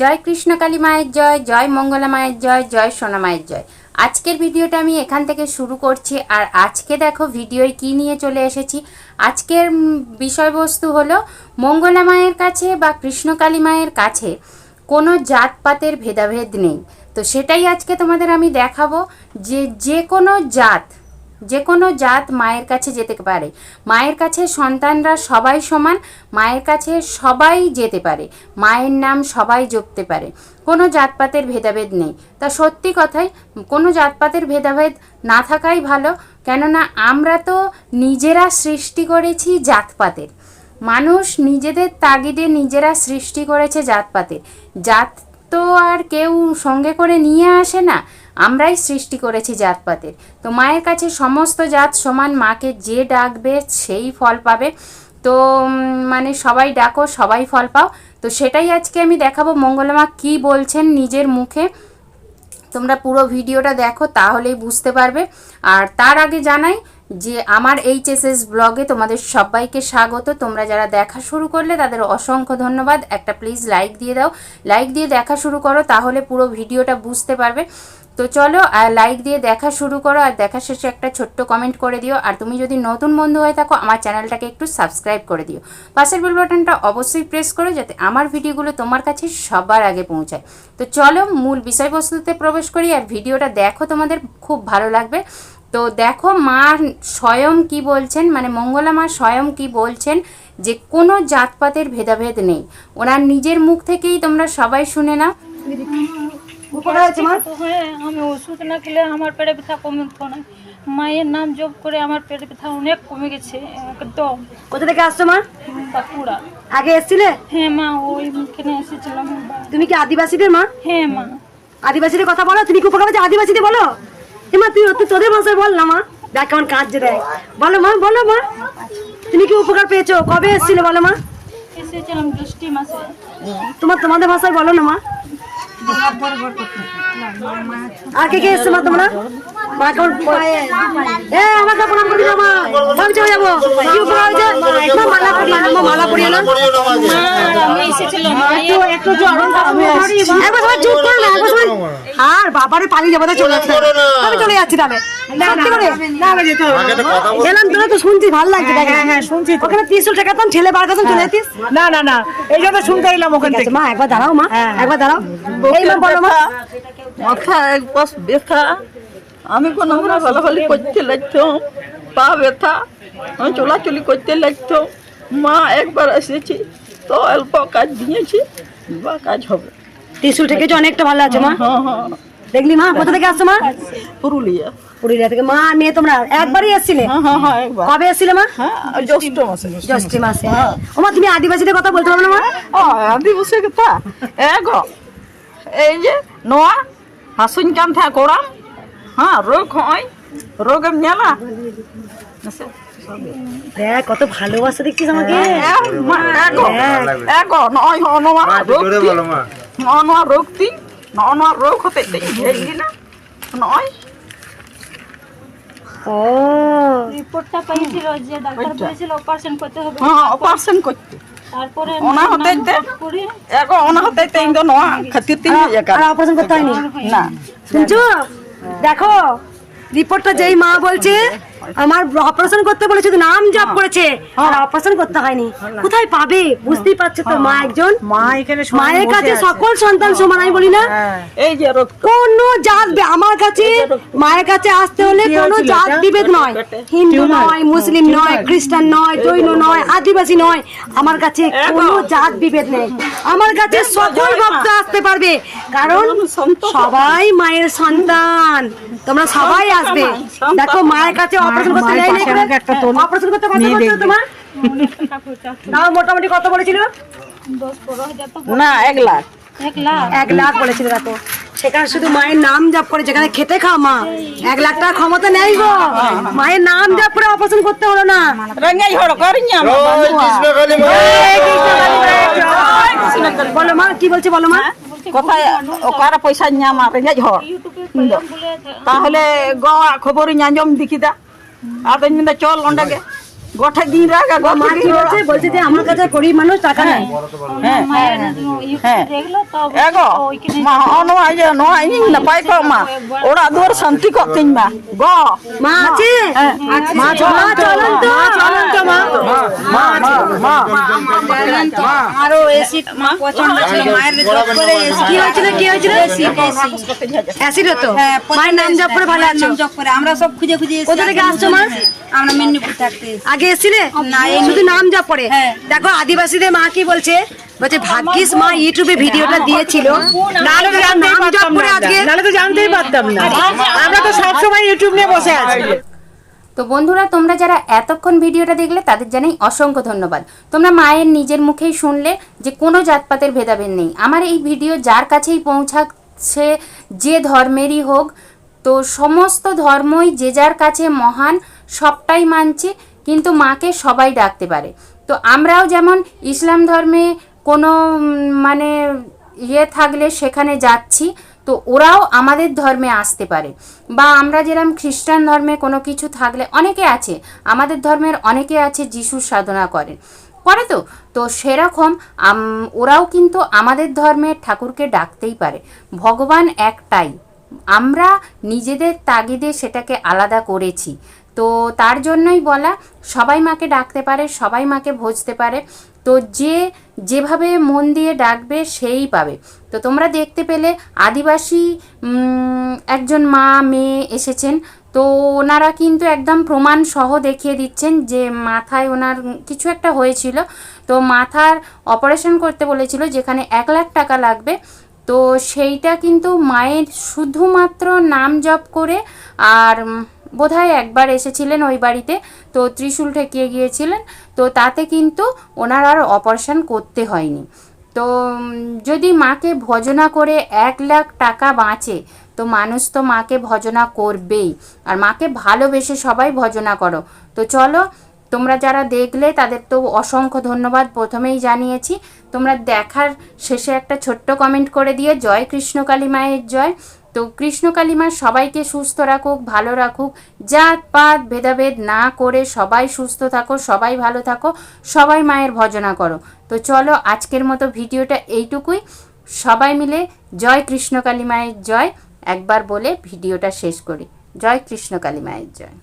জয় কৃষ্ণ কালী মায়ের জয় জয় মঙ্গলা মায়ের জয় জয় সোনা মায়ের জয়। আজকের ভিডিওটা আমি এখান থেকে শুরু করছি। আর আজকে দেখো ভিডিওয় কি নিয়ে চলে এসেছি। আজকের বিষয়বস্তু হলো, মঙ্গলা মায়ের কাছে বা কৃষ্ণকালী মায়ের কাছে কোনো জাতপাতের ভেদাভেদ নেই। তো সেটাই আজকে তোমাদের আমি দেখাবো যে যে কোনো জাত যে কোনো জাত মায়ের কাছে যেতে পারে। মায়ের কাছে সন্তানরা সবাই সমান, মায়ের কাছে সবাই যেতে পারে। মায়ের নাম সবাই জপতে পারে। কোনো জাতপাতের ভেদাভেদ নেই। তা সত্যি কথাই, কোনো জাতপাতের ভেদাভেদ না থাকাই ভালো, কেননা আমরা তো নিজেরা সৃষ্টি করেছি জাতপাতের। মানুষ নিজেদের তাগিদে নিজেরা সৃষ্টি করেছে জাতপাতের। জাত তো আর কেউ সঙ্গে করে নিয়ে আসে না। আমরাই সৃষ্টি করেছি জাতপাতের। তো মায়ের কাছে সমস্ত জাত সমান, মাকে যে ডাকবে সেই ফল পাবে। তো মানে সবাই ডাকো, সবাই ফল পাও। তো সেটাই আজকে আমি দেখাবো। মঙ্গলমা কি বলছেন নিজের মুখে? তোমরা পুরো ভিডিওটা দেখো, তাহলেই বুঝতে পারবে। আর তার আগে জানাই যে আমার এইচএসএস ব্লগে তোমাদের সবাইকে স্বাগত। তোমরা যারা দেখা শুরু করলে তাদের অসংখ্য ধন্যবাদ। একটা প্লিজ লাইক দিয়ে দাও। লাইক দিয়ে দেখা শুরু করো, তাহলে পুরো ভিডিওটা বুঝতে পারবে। তো চলো আর লাইক দিয়ে দেখা শুরু করো আর দেখা শেষে একটা ছোট্ট কমেন্ট করে দিও। আর তুমি যদি নতুন বন্ধু হয়ে থাকো, আমার চ্যানেলটাকে একটু সাবস্ক্রাইব করে দিও। পাশের বেল বাটনটা অবশ্যই প্রেস করো যাতে আমার ভিডিওগুলো তোমার কাছে সবার আগে পৌঁছায়। তো চলো, মূল বিষয়বস্তুতে প্রবেশ করি আর ভিডিওটা দেখো, তোমাদের খুব ভালো লাগবে। তো দেখো, মা স্বয়ং কি বলছেন? মানে মঙ্গলা মা স্বয়ং কি বলছেন? যে কোনো জাতপাতের ভেদাভেদ নেই। ওনার নিজের মুখ থেকেই তোমরা সবাই শুনে নাও। উপকার হয়েছে মা? তো হ্যাঁ আমি ওষুধ না খেলে আমার পেটে ব্যথা কমে তো না মায়ের নাম জপ করে আমার পেটে ব্যথা অনেক কমে গেছে একদম। কোথা থেকে আসছো মা? বাঁকুড়া। আগে এসছিলে? হ্যাঁ মা এসেছিলাম। তুমি কি আদিবাসীদের মা? হ্যাঁ মা। আদিবাসীদের কথা বলো তুমি কি উপকার হয়েছে আদিবাসীদের বলো। মা তুই তুই তোদের ভাষায় বল না মা। দেখ কেমন কাঁদছে দেয় বলো মা বলো মা। তুমি কি উপকার পেয়েছ? কবে এসেছিলে বলো মা? এসেছিলাম মাসে। তোমার তোমাদের ভাষায় বলো না মা। আর কে কে এসছে মা তোমরা? মা কেমন আমাকে প্রণাম করে দিও মা। আমি চলে যাব কি উপকার হয়েছে মা মালা পরিয়ে না আর আমি এসেছিলাম। একবার সবাই চুপ করো না একবার সবাই আর বাবারে পালিয়ে যাব চলে যাচ্ছে। আমি চলে যাচ্ছি তাহলে। সত্যি করে? গেলাম তোরা তো শুনছি ভালো লাগছে দেখ। হ্যাঁ হ্যাঁ শুনছি ওখানে তিনশো টাকা দাম ঠেলে বার করতাম চলে যেতিস? না না না এই জন্য শুনতে এলাম ওখান ঠিক আছে, থেকে। মা একবার দাঁড়াও মা একবার দাঁড়াও। এই মা বলো মা। মাথা এক পাশ ব্যথা। আমি কোনো আমরা ভালোভালি করতে লাগতো পা ব্যথা। আমি চলাচলি করতে লাগতো। মা একবার এসেছি তো অল্প কাজ দিয়েছি বা কাজ হবে। ত্রিশুল থেকে যে অনেকটা ভালো আছে মা। হ্যাঁ হ্যাঁ দেখলি মা কোথা থেকে আসছো মা? পুরুলিয়া। পুরুলিয়া থেকে। মা মেয়ে তোমরা একবারই এসছিলে? হ্যাঁ হ্যাঁ হ্যাঁ কবে এসছিলে মা? হ্যাঁ জ্যৈষ্ঠ মাসে জ্যৈষ্ঠী মাসে। ও মা তুমি আদিবাসীদের কথা বলতে পারো না মা? ও আদিবাসী কথা? এগ এই যে নোয়া হাসুন কান থা কোড়াম হ্যাঁ রোগ হয়। রোগ এম নেলা দেখ কত ভালোবাসা দেখছিস আমাকে। এগো এগো নয় নোয়া রোগ নয় রোগ তিন নয় রোগ হতে এই না নয়। ও। রিপোর্টটা পেয়েছিল যে ডাক্তার বলেছিল অপারেশন করতে হবে। হ্যাঁ অপারেশন করতে। তারপরে ওনা হতে নাম জপ করে এগো ওনা হতে তিন নোয়া খাতির তিন একা অপারেশন করতে হয়নি। না। শুনছো দেখো রিপোর্টটা যেই মা বলছে আমার অপারেশন করতে বলে শুধু নাম জপ করেছে আর অপারেশন করতে হয়নি। কোথায় পাবে? বুঝতেই পারছ তো মা একজন? মা এখানে মায়ের কাছে সকল সন্তান সমান আমি বলি না। এই যে কোন জাত আমার কাছে মায়ের কাছে আসতে হলে কোনো জাত বিভেদ নয়। হিন্দু নয় মুসলিম নয় খ্রিস্টান নয় জৈন নয় আদিবাসী নয়। আমার কাছে কোনো জাত বিভেদ নেই। আমার কাছে সকল ভক্ত আসতে পারবে। কারণ সবাই মায়ের সন্তান। তোমরা সবাই আসবে। দেখো মায়ের কাছে অপারেশন করতে নেই পাশে আমাকে একটা তোলো। অপারেশন করতে কত বলছো তোমার? তাও মোটামুটি কত বলেছিল? দশ পনেরো হাজার তো না এক লাখ। এক লাখ? এক লাখ বলেছিল দেখো। সেখানে শুধু মায়ের নাম জপ করে যেখানে খেতে খাও মা। এক লাখ টাকা ক্ষমতা নেই গো। মায়ের নাম জপ করে অপারেশন করতে হলো না। রঙাই হড় করিয়া বলো মা কি বলছে বলো মা? কোথায় ওকার পয়সা নিয়ামা বলে তাহলে গোয়া খবর আঞ্জম দেখি দা আদন মিন্দা চল ওন্ডাগে গোটা দিন রাখা ও মা কি বলছে বলছে যে আমার কাছে গরিব মানুষ টাকা নাই মায়ের ইউটিউব দেখল তো ego ওইখানে ma ono aja no ini na pai ko ma ora dur santi ko tin ma go মা আছে মা মা চলুন তো চলুন তো মা ma ma ma আরও এসি পছন্দ ছিল মায়ের জব করে এসি কি হয়েছিল কি হয়েছিল অ্যাসিড হতো মায়ের নাম জপ করে ভালো আছো জব করে আমরা সব খুঁজে খুঁজে। কোথা থেকে আসছো মা? আমরা মেদিনীপুর থাকতে এসেছি। আগে এসেছিলে? শুধু নাম জপ করে দেখো আদিবাসীদের মা কি বলছে? বলছে ভাগ্যিস মা ইউটিউবে ভিডিওটা দিয়েছিল। নাহলে তো নাম জপ করে আজকে। নাহলে তো জানতেই পারতাম না। আমরা তো সবসময় ইউটিউব নিয়ে বসে আছি। তো বন্ধুরা তোমরা যারা এতক্ষণ ভিডিওটা দেখলে তাদের জানাই অসংখ্য ধন্যবাদ। তোমরা মায়ের নিজের মুখেই শুনলে যে কোনো জাতপাতের ভেদাভেদ নেই। আমার এই ভিডিও যার কাছেই পৌঁছাচ্ছে যে ধর্মেরই হোক তো সমস্ত ধর্মই যে যার কাছে মহান সবটাই মানছে। কিন্তু মাকে সবাই ডাকতে পারে। তো আমরাও যেমন ইসলাম ধর্মে কোনো মানে ইয়ে থাকলে সেখানে যাচ্ছি, তো ওরাও আমাদের ধর্মে আসতে পারে। বা আমরা যেরকম খ্রিস্টান ধর্মে কোনো কিছু থাকলে অনেকে আছে, আমাদের ধর্মের অনেকে আছে যিশুর সাধনা করেন। করে তো তো সেরকম ওরাও কিন্তু আমাদের ধর্মের ঠাকুরকে ডাকতেই পারে। ভগবান একটাই, আমরা নিজেদের তাগিদে সেটাকে আলাদা করেছি। তো তার জন্যই বলা, সবাই মাকে ডাকতে পারে, সবাই মাকে ভজতে পারে। তো যে, যেভাবে মন দিয়ে ডাকবে সেই পাবে। তো তোমরা দেখতে পেলে আদিবাসী একজন মা, মেয়ে এসেছেন। তো ওনারা কিন্তু একদম প্রমাণ সহ দেখিয়ে দিচ্ছেন যে মাথায় ওনার কিছু একটা হয়েছিল। তো মাথার অপারেশন করতে বলেছিল যেখানে এক লাখ টাকা লাগবে। তো সেইটা কিন্তু মায়ের শুধুমাত্র নাম জপ করে আর বোধহয় একবার এসেছিলেন ওই বাড়িতে, তো ত্রিশূল ঠেকিয়ে গিয়েছিলেন, তো তাতে কিন্তু ওনার আর অপারেশন করতে হয়নি। তো যদি মাকে ভজনা করে এক লাখ টাকা বাঁচে, তো মানুষ তো মাকে ভজনা করবেই। আর মাকে ভালোবেসে সবাই ভজনা করো। তো চলো, তোমরা যারা দেখলে তাদের তো অসংখ্য ধন্যবাদ। প্রথমেই জানিয়েছি, তোমরা দেখার শেষে একটা ছোট্ট কমেন্ট করে দিয়ে জয় কৃষ্ণকালী মায়ের জয়। তো কৃষ্ণ কালিমা সবাইকে সুস্থ রাখুক, ভালো রাখুক। জাত, পাত, ভেদাভেদ না করে সবাই সুস্থ থাকো, সবাই ভালো থাকো, সবাই মায়ের ভজনা করো। তো চলো আজকের মতো ভিডিওটা এইটুকুই। সবাই মিলে জয় কৃষ্ণ কালী মায়ের জয়। একবার বলে ভিডিওটা শেষ করি। জয় কৃষ্ণ কালী মায়ের জয়।